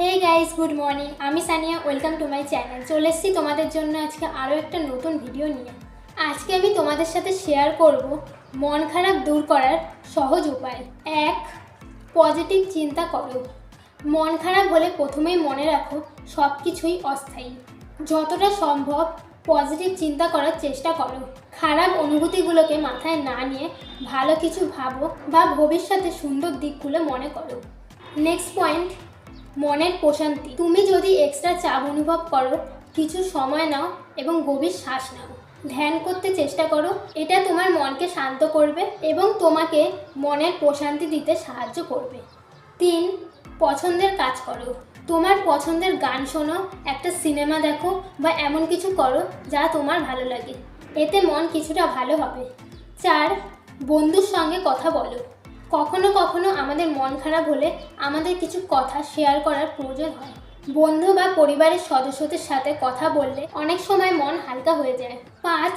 Hey guys good morning আমি Sania welcome to my channel চলে এসেছি তোমাদের জন্য আজকে আরও একটা নতুন ভিডিও নিয়ে। আজকে আমি তোমাদের সাথে শেয়ার করব মন খারাপ দূর করার সহজ উপায়। এক পজিটিভ চিন্তা করো। মন খারাপ হলে প্রথমেই মনে রাখো সব কিছুই অস্থায়ী। যতটা সম্ভব পজিটিভ চিন্তা করার চেষ্টা করো। খারাপ অনুভূতিগুলোকে মাথায় না নিয়ে ভালো কিছু ভাবো বা ভবিষ্যতে সুন্দর দিকগুলো মনে করো। নেক্সট পয়েন্ট মনের প্রশান্তি। তুমি যদি এক্সট্রা চাপ অনুভব করো, কিছু সময় নাও এবং গভীর শ্বাস নাও। ধ্যান করতে চেষ্টা করো, এটা তোমার মনকে শান্ত করবে এবং তোমাকে মনের প্রশান্তি দিতে সাহায্য করবে। তিন, পছন্দের কাজ করো। তোমার পছন্দের গান শোনো, একটা সিনেমা দেখো বা এমন কিছু করো যা তোমার ভালো লাগে। এতে মন কিছুটা ভালো হবে। চার, বন্ধুর সঙ্গে কথা বলো। কখনো কখনো আমাদের মন খারাপ হলে আমাদের কিছু কথা শেয়ার করার প্রয়োজন হয়। বন্ধু বা পরিবারের সদস্যদের সাথে কথা বললে অনেক সময় মন হালকা হয়ে যায়। পাঁচ,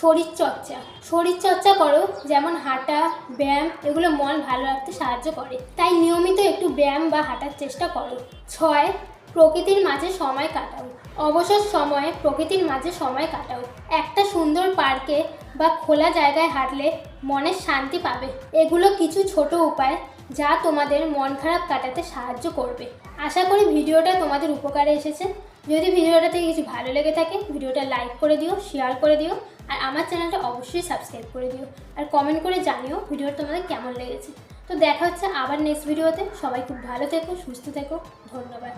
শরীরচর্চা। শরীরচর্চা শরীর চর্চা করো, যেমন হাঁটা, ব্যায়াম, এগুলো মন ভালো রাখতে সাহায্য করে। তাই নিয়মিত একটু ব্যায়াম বা হাঁটার চেষ্টা করো। ছয় প্রকৃতির মাঝে সময় কাটাও। অবসর সময়ে প্রকৃতির মাঝে সময় কাটাও। একটা সুন্দর পার্কে বা খোলা জায়গায় হাঁটলে মনের শান্তি পাবে। এগুলো কিছু ছোট উপায় যা তোমাদের মন খারাপ কাটাতে সাহায্য করবে। আশা করি ভিডিওটা তোমাদের উপকারে এসেছে। যদি ভিডিওটা থেকে কিছু ভালো লেগে থাকে, ভিডিওটা লাইক করে দিও, শেয়ার করে দিও, আর আমার চ্যানেলটা অবশ্যই সাবস্ক্রাইব করে দিও। আর কমেন্ট করে জানিও ভিডিওটা তোমাদের কেমন লেগেছে। তো দেখা হচ্ছে আবার নেক্সট ভিডিওতে সবাই খুব ভালো থেকো সুস্থ থেকো। ধন্যবাদ।